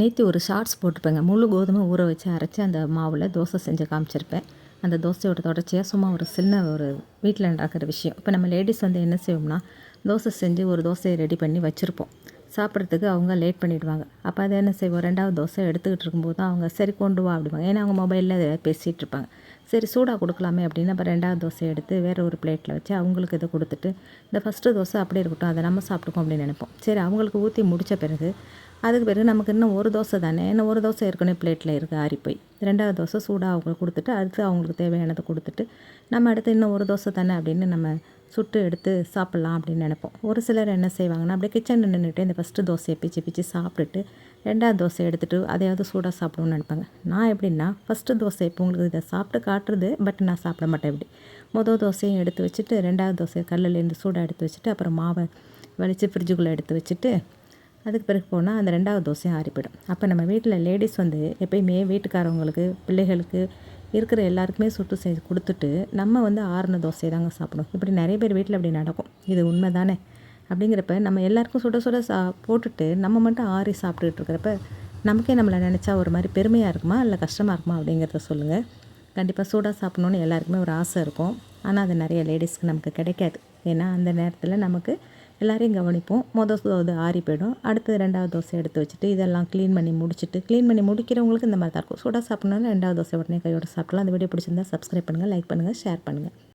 நேற்று ஒரு ஷார்ட்ஸ் போட்டிருப்பேங்க முழு கோதுமை ஊற வச்சு அரைச்சி அந்த மாவில் தோசை செஞ்சு காமிச்சிருப்பேன். அந்த தோசையோட தொடர்ச்சியாக சும்மா ஒரு சின்ன ஒரு வீட்டில் நடக்கிற விஷயம். இப்போ நம்ம லேடிஸ் வந்து என்ன செய்வோம்னா தோசை செஞ்சு ஒரு தோசையை ரெடி பண்ணி வச்சுருப்போம். சாப்பிட்றதுக்கு அவங்க லேட் பண்ணிவிடுவாங்க அப்போ அதை என்ன செய்வோம்? ரெண்டாவது தோசை எடுத்துக்கிட்டு இருக்கும்போது தான் அவங்க சரி கொண்டு வா அப்படிவாங்க ஏன்னா அவங்க மொபைலில் அதை பேசிகிட்டு இருப்பாங்க. சரி சூடாக கொடுக்கலாமே அப்படின்னு அப்போ ரெண்டாவது தோசை எடுத்து வேறு ஒரு பிளேட்டில் வச்சு அவங்களுக்கு இதை கொடுத்துட்டு இந்த ஃபஸ்ட்டு தோசை அப்படியே இருக்கட்டும் அதை நம்ம சாப்பிட்டுக்கோம் அப்படின்னு நினைப்போம். சரி அவங்களுக்கு ஊற்றி முடித்த பிறகு அதுக்கு பிறகு நமக்கு இன்னும் ஒரு தோசை தானே? இன்னும் ஒரு தோசை ஏற்கனவே பிளேட்டில் இருக்குது ஆறி போய் ரெண்டாவது தோசை சூடாக அவங்களுக்கு கொடுத்துட்டு அடுத்து அவங்களுக்கு தேவையானதை கொடுத்துட்டு நம்ம அடுத்து இன்னும் ஒரு தோசை தானே அப்படின்னு நம்ம சுட்டு எடுத்து சாப்பிட்லாம் அப்படின்னு நினைப்போம். ஒரு சிலர் என்ன செய்வாங்கன்னா அப்படியே கிச்சனில் நின்றுட்டு இந்த ஃபஸ்ட்டு தோசையை பிச்சு பிச்சு சாப்பிட்டுட்டு ரெண்டாவது தோசை எடுத்துகிட்டு அதையாவது சூடாக சாப்பிடணும்னு நினைப்பாங்க. நான் எப்படின்னா ஃபஸ்ட்டு தோசை இப்போ உங்களுக்கு இதை சாப்பிட்டு காட்டுறது பட் நான் சாப்பிட மாட்டேன் இப்படி. மொதல் தோசையும் எடுத்து வச்சுட்டு ரெண்டாவது தோசையை கல்லுலேருந்து சூடாக எடுத்து வச்சுட்டு அப்புறம் மாவை வலித்து ஃப்ரிட்ஜுக்குள்ளே எடுத்து வச்சுட்டு அதுக்கு பிறகு போனால் அந்த ரெண்டாவது தோசையும் ஆறிப்போயிடும். அப்போ நம்ம வீட்டில் லேடிஸ் வந்து எப்பயுமே வீட்டுக்காரவங்களுக்கு பிள்ளைகளுக்கு இருக்கிற எல்லாருக்குமே சுட்டு செஞ்சு கொடுத்துட்டு நம்ம வந்து ஆறுன தோசையை தாங்க சாப்பிடும் இப்படி நிறைய பேர் வீட்டில் அப்படி நடக்கும். இது உண்மை தானே அப்படிங்கிறப்ப நம்ம எல்லாருக்கும் சுட சுட சா போட்டுட்டு நம்ம மட்டும் ஆறி சாப்பிட்டுக்கிட்டு இருக்கிறப்ப நமக்கே நம்மளை நினச்சா ஒரு மாதிரி பெருமையாக இருக்குமா? இல்லை கஷ்டமாக இருக்குமா? அப்படிங்கிறத சொல்லுங்கள் கண்டிப்பாக சூடாக சாப்பிட்ணுன்னு எல்லாருக்குமே ஒரு ஆசை இருக்கும். ஆனால் அது நிறைய லேடிஸ்க்கு நமக்கு கிடைக்காது. ஏன்னா அந்த நேரத்தில் நமக்கு எல்லாரையும் கவனிப்போம். மொதல் தோசை ஆறி போயிடும். அடுத்து ரெண்டாவது தோசை எடுத்து வச்சுட்டு இதெல்லாம் க்ளீன் பண்ணி முடிச்சுட்டு க்ளீன் பண்ணி முடிக்கிறவங்களுக்கு இந்த மாதிரி தான் இருக்கும். சூடாக சாப்பிட்ணுன்னா ரெண்டாவது தோசை உடனே கையோட சாப்பிட்லாம். அந்த வீடியோ பிடிச்சிருந்தா சப்ஸ்கிரைப் பண்ணுங்கள் லைக் பண்ணுங்கள் ஷேர் பண்ணுங்கள்